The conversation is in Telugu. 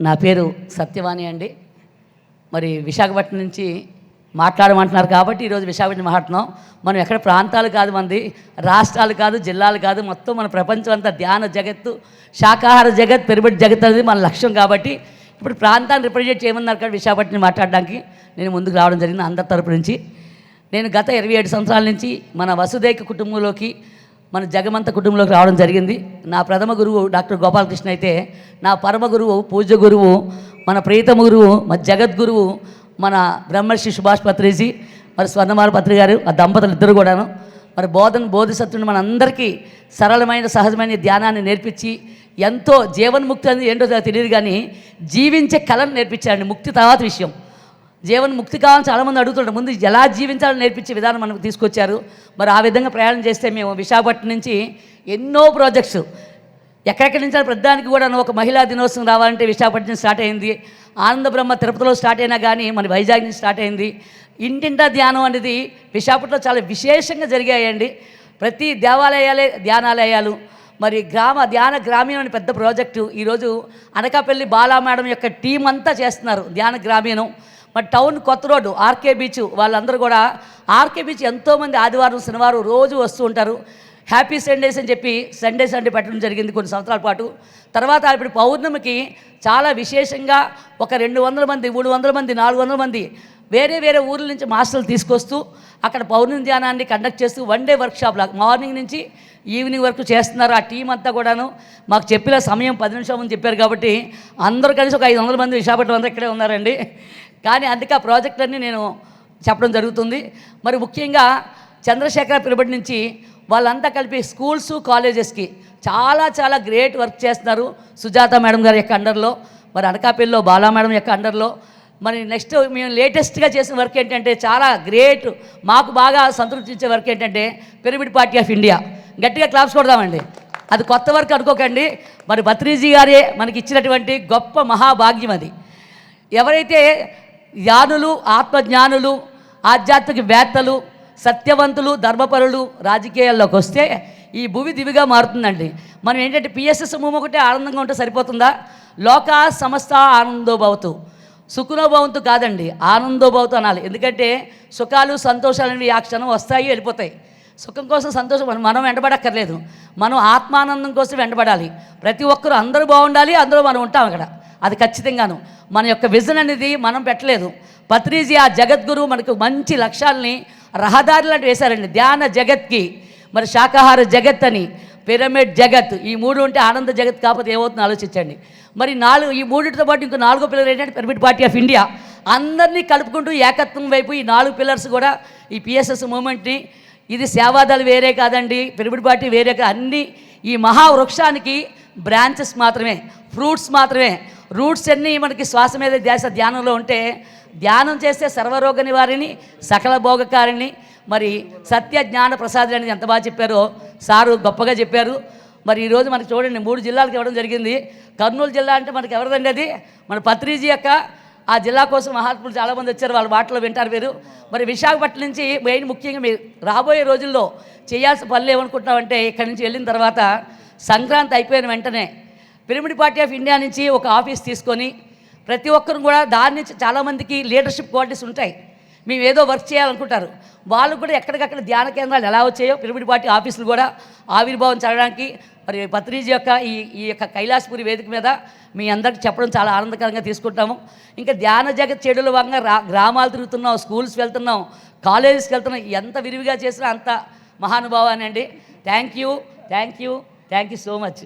నా పేరు సత్యవాణి అండి. మరి విశాఖపట్నం నుంచి మాట్లాడమంటున్నారు కాబట్టి ఈరోజు విశాఖపట్నం మాట్లాడుతున్నాం. మనం ఎక్కడ ప్రాంతాలు కాదు మంది రాష్ట్రాలు కాదు జిల్లాలు కాదు మొత్తం మన ప్రపంచం అంతా ధ్యాన జగత్తు శాకాహార జగత్ పెరుబడి జగత్ అనేది మన లక్ష్యం కాబట్టి ఇప్పుడు ప్రాంతాన్ని రిప్రజెంట్ చేయమన్నారు కాబట్టి విశాఖపట్నం మాట్లాడడానికి. నేను ముందుకు రావడం జరిగింది అందరి తరపు నుంచి. నేను గత ఇరవై ఏడు సంవత్సరాల నుంచి మన వసుదైక కుటుంబంలోకి మన జగమంత కుటుంబంలోకి రావడం జరిగింది. నా ప్రథమ గురువు డాక్టర్ గోపాలకృష్ణ అయితే నా పరమ గురువు పూజ్య గురువు మన ప్రియతమ గురువు మన జగద్గురువు మన బ్రహ్మర్షి సుభాష్ పత్రేజీ మరి స్వర్ణమాల పత్రి గారు ఆ దంపతులు ఇద్దరు కూడాను మరి బోధన బోధిసత్వుని మనందరికీ సరళమైన సహజమైన ధ్యానాన్ని నేర్పించి ఎంతో జీవన్ముక్తి అనేది ఏంటో తెలియదు కానీ జీవించే కళను నేర్పించారండి ముక్తి తర్వాత విషయం. జీవన్ ముక్తి కావాలని చాలామంది అడుగుతుంటారు. ముందు ఎలా జీవించాలని నేర్పించే విధానం మనకు తీసుకొచ్చారు. మరి ఆ విధంగా ప్రయాణం చేస్తే మేము విశాఖపట్నం నుంచి ఎన్నో ప్రాజెక్ట్స్ ఎక్కడెక్కడి నుంచి ప్రతిదానికి కూడా ఒక మహిళా దినోత్సవం రావాలంటే విశాఖపట్నం స్టార్ట్ అయింది. ఆనంద బ్రహ్మ తిరుపతిలో స్టార్ట్ అయినా కానీ మన వైజాగ్ నుంచి స్టార్ట్ అయింది. ఇంటింటా ధ్యానం అనేది విశాఖపట్నంలో చాలా విశేషంగా జరిగాయండి. ప్రతి దేవాలయాలే ధ్యానాలయాలు మరి గ్రామ ధ్యాన గ్రామీణం అనే పెద్ద ప్రాజెక్టు ఈరోజు అనకాపల్లి బాలా మేడం యొక్క టీం అంతా చేస్తున్నారు ధ్యాన గ్రామీణం. మరి టౌన్ కొత్త రోడ్డు ఆర్కే బీచ్ వాళ్ళందరూ కూడా ఆర్కే బీచ్ ఎంతోమంది ఆదివారం శనివారం రోజు వస్తూ ఉంటారు. హ్యాపీ సండేస్ అని చెప్పి సండే సండే పెట్టడం జరిగింది కొన్ని సంవత్సరాల పాటు. తర్వాత ఇప్పుడు పౌర్ణమికి చాలా విశేషంగా ఒక రెండు వందల మంది మూడు వందల మంది నాలుగు వందల మంది వేరే వేరే ఊర్ల నుంచి మాస్టర్లు తీసుకొస్తూ అక్కడ పౌర్ణమి ధ్యానాన్ని కండక్ట్ చేస్తూ వన్ డే వర్క్షాప్ లాగా మార్నింగ్ నుంచి ఈవినింగ్ వరకు చేస్తున్నారు ఆ టీం అంతా కూడాను. మాకు చెప్పిన సమయం పది నిమిషం అని చెప్పారు కాబట్టి అందరూ కలిసి ఒక ఐదు వందల మంది విశాఖపట్నం అంతా ఇక్కడే ఉన్నారండి. కానీ అందుకే ఆ ప్రాజెక్టులన్నీ నేను చెప్పడం జరుగుతుంది. మరి ముఖ్యంగా చంద్రశేఖర పిరబడి నుంచి వాళ్ళంతా కలిపి స్కూల్స్ కాలేజెస్కి చాలా చాలా గ్రేట్ వర్క్ చేస్తున్నారు సుజాత మేడం గారి యొక్క అండర్లో మరి అనకాపల్లిలో బాలా మేడం యొక్క అండర్లో. మరి నెక్స్ట్ మేము లేటెస్ట్గా చేసిన వర్క్ ఏంటంటే చాలా గ్రేట్ మాకు బాగా సంతృప్తి ఇచ్చే వర్క్ ఏంటంటే పిరమిడ్ పార్టీ ఆఫ్ ఇండియా. గట్టిగా క్లాప్స్ కొడదామండి. అది కొత్త వర్క్ అనుకోకండి. మరి భత్రీజీ గారే మనకి ఇచ్చినటువంటి గొప్ప మహాభాగ్యం అది. ఎవరైతే జ్ఞానులు ఆత్మజ్ఞానులు ఆధ్యాత్మిక వేత్తలు సత్యవంతులు ధర్మపరులు రాజకీయాల్లోకి వస్తే ఈ భూమి దివిగా మారుతుందండి. మనం ఏంటంటే పిఎస్ఎస్ భూమి ఒకటే ఆనందంగా ఉంటే సరిపోతుందా? లోక సమస్త ఆనందోభవతు. సుఖనోభవంతు కాదండి ఆనందోభవతు అనాలి. ఎందుకంటే సుఖాలు సంతోషాలు అనేవి ఆ క్షణం వస్తాయి వెళ్ళిపోతాయి. సుఖం కోసం సంతోషం మనం మనం వెంటబడక్కర్లేదు. మనం ఆత్మానందం కోసం వెంటబడాలి. ప్రతి ఒక్కరూ అందరూ బాగుండాలి అందరూ మనం ఉంటాం అక్కడ. అది ఖచ్చితంగాను. మన యొక్క విజన్ అనేది మనం పెట్టలేదు. పత్రిజీ ఆ జగద్గురు మనకు మంచి లక్ష్యాలని రహదారి లాంటి వేశారండి. ధ్యాన జగత్కి. మరి శాకాహార జగత్ అని పిరమిడ్ జగత్. ఈ మూడు ఉంటే ఆనంద జగత్ కాకపోతే ఏమవుతుందో ఆలోచించండి. మరి నాలుగు ఈ మూడింటితో పాటు ఇంకో నాలుగో పిల్లర్ ఏంటంటే పిరమిడ్ పార్టీ ఆఫ్ ఇండియా. అందరినీ కలుపుకుంటూ ఏకత్వం వైపు ఈ నాలుగు పిల్లర్స్ కూడా ఈ పిఎస్ఎస్ మూమెంట్ని ఇది సేవాదాలు వేరే కాదండి. పిరమిడ్ పార్టీ వేరే కాదు అన్నీ ఈ మహావృక్షానికి బ్రాంచెస్ మాత్రమే ఫ్రూట్స్ మాత్రమే. రూట్స్ అన్నీ మనకి శ్వాస మీద ధ్యాస ధ్యానంలో ఉంటే ధ్యానం చేస్తే సర్వరోగ నివారిని సకల భోగకారిణి. మరి సత్య జ్ఞాన ప్రసాదులు అనేది ఎంత బాగా చెప్పారో సారు గొప్పగా చెప్పారు. మరి ఈరోజు మనకి చూడండి మూడు జిల్లాలకు ఇవ్వడం జరిగింది. కర్నూలు జిల్లా అంటే మనకి ఎవరిదండి అది? మన పత్రిజీ యొక్క ఆ జిల్లా కోసం మహాత్ములు చాలామంది వచ్చారు వాళ్ళ మాటలో వింటారు మీరు. మరి విశాఖపట్నం నుంచి మెయిన్ ముఖ్యంగా మీరు రాబోయే రోజుల్లో చేయాల్సిన పనులు ఏమనుకుంటున్నామంటే ఇక్కడి నుంచి వెళ్ళిన తర్వాత సంక్రాంతి అయిపోయిన వెంటనే పిరమిడ్ పార్టీ ఆఫ్ ఇండియా నుంచి ఒక ఆఫీస్ తీసుకొని ప్రతి ఒక్కరు కూడా దాని నుంచి చాలామందికి లీడర్షిప్ క్వాలిటీస్ ఉంటాయి. మేము ఏదో వర్క్ చేయాలనుకుంటారు. వాళ్ళు కూడా ఎక్కడికక్కడ ధ్యాన కేంద్రాలు ఎలా వచ్చాయో పిరమిడ్ పార్టీ ఆఫీసులు కూడా ఆవిర్భావం చదవడానికి మరి పత్రిజీ యొక్క ఈ ఈ యొక్క కైలాసపురి వేదిక మీద మీ అందరికి చెప్పడం చాలా ఆనందకరంగా తీసుకుంటాము. ఇంకా ధ్యాన జగత్ చెడుల వంగ రా గ్రామాలు తిరుగుతున్నాం స్కూల్స్ వెళ్తున్నాం కాలేజెస్కి వెళ్తున్నాం ఎంత విరివిగా చేసినా అంత మహానుభావాన్ని అండి thank you thank you thank you so much.